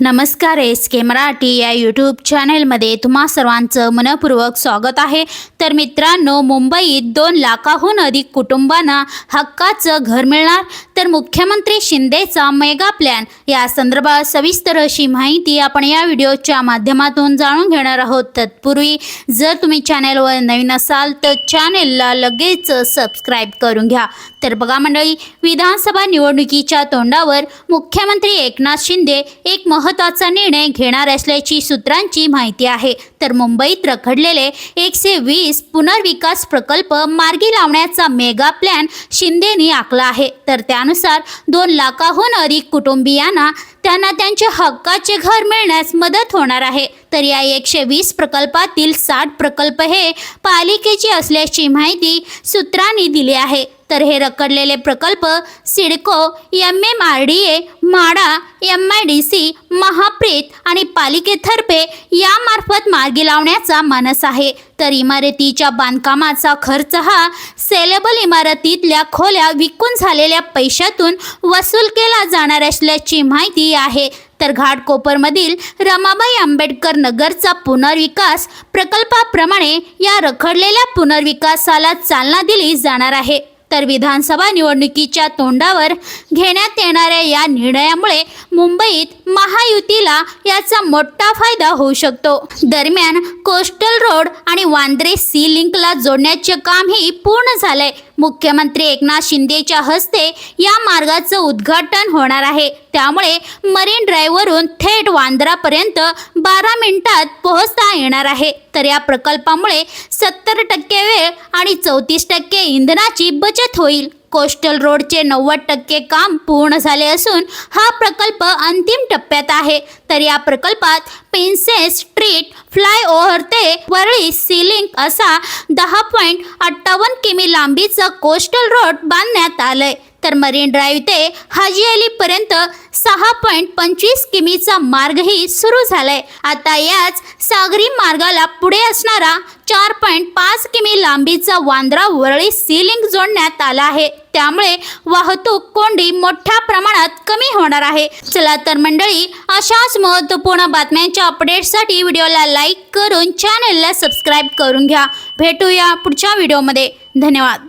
नमस्कार एस के मराठी या यूट्यूब चॅनेलमध्ये तुम्हा सर्वांचं मनपूर्वक स्वागत आहे. तर मित्रांनो मुंबईत दोन लाखाहून अधिक कुटुंबांना हक्काचं घर मिळणार. तर मुख्यमंत्री शिंदेचा मेगा प्लॅन. या संदर्भात सविस्तर अशी माहिती आपण या व्हिडिओच्या माध्यमातून जाणून घेणार आहोत. तत्पूर्वी जर तुम्ही चॅनेलवर नवीन असाल तर चॅनेलला लगेच सबस्क्राईब करून घ्या. तर बघा मंडळी विधानसभा निवडणुकीच्या तोंडावर मुख्यमंत्री एकनाथ शिंदे एक महत्त्वाचा निर्णय घेणार असल्याची सूत्रांची माहिती आहे. तर मुंबईत रखडलेले एकशे वीस पुनर्विकास प्रकल्प मार्गी लावण्याचा मेगा प्लॅन शिंदेनी आखला आहे. तर त्या योजनेनुसार दोन लाखाहून अधिक कुटुंबियांना त्यांना त्यांच्या हक्काचे घर मिळण्यास मदत होणार आहे. तर या एकशे वीस प्रकल्पातील साठ प्रकल्प हे पालिकेचे असल्याची माहिती सूत्रांनी दिली आहे. तर हे रखडलेले प्रकल्प CIDCO M M R D A MHADA M I D C Mahapreet आणि पालिकेतर्फे यामार्फत मार्गी लावण्याचा मानस आहे. तर इमारतीच्या बांधकामाचा खर्च हा सेलेबल इमारतीतल्या खोल्या विकून झालेल्या पैशातून वसूल केला जाणार असल्याची माहिती आहे. तर घाटकोपरमधील रमाबाई आंबेडकर नगरचा पुनर्विकास प्रकल्पाप्रमाणे या रखडलेल्या पुनर्विकासाला चालना दिली जाणार आहे. तर विधानसभा निवडणुकीच्या तोंडावर घेण्यात येणाऱ्या या निर्णयामुळे मुंबईत महायुतीला याचा मोठा फायदा होऊ शकतो. दरम्यान कोस्टल रोड आणि वांद्रे सी लिंकला जोडण्याचे कामही पूर्ण झालंय. मुख्यमंत्री एकनाथ शिंदेच्या हस्ते या मार्गाचं उद्घाटन होणार आहे. त्यामुळे मरीन ड्राईव्हवरून थेट वांद्रापर्यंत बारा मिनिटात पोहोचता येणार आहे. तर या प्रकल्पामुळे सत्तर टक्के वेळ आणि चौतीस टक्के इंधनाची बचत होईल. कोस्टल रोडचे नव्वद टक्के काम पूर्ण झाले असून हा प्रकल्प अंतिम टप्प्यात आहे. तर या प्रकल्पात प्रिन्सेस स्ट्रीट फ्लायओव्हर ते वरळी सिलिंग असा दहा पॉईंट अठ्ठावन्न किमी लांबीचा कोस्टल रोड बांधण्यात आलंय. तर मरीन ड्राईव्ह ते हाजी अलीपर्यंत सहा पॉईंट पंचवीस किमीचा मार्गही सुरू झालाय. आता याच सागरी मार्गाला पुढे असणारा चार पॉईंट पाच किमी लांबीचा वांद्रा वरळी सीलिंग जोडण्यात आला आहे. त्यामुळे वाहतूक कोंडी मोठ्या प्रमाणात कमी होणार आहे. चला तर मंडळी अशाच महत्त्वपूर्ण बातम्यांच्या अपडेट्ससाठी व्हिडिओला लाईक करून चॅनलला सबस्क्राईब करून घ्या. भेटूया पुढच्या व्हिडिओमध्ये धन्यवाद.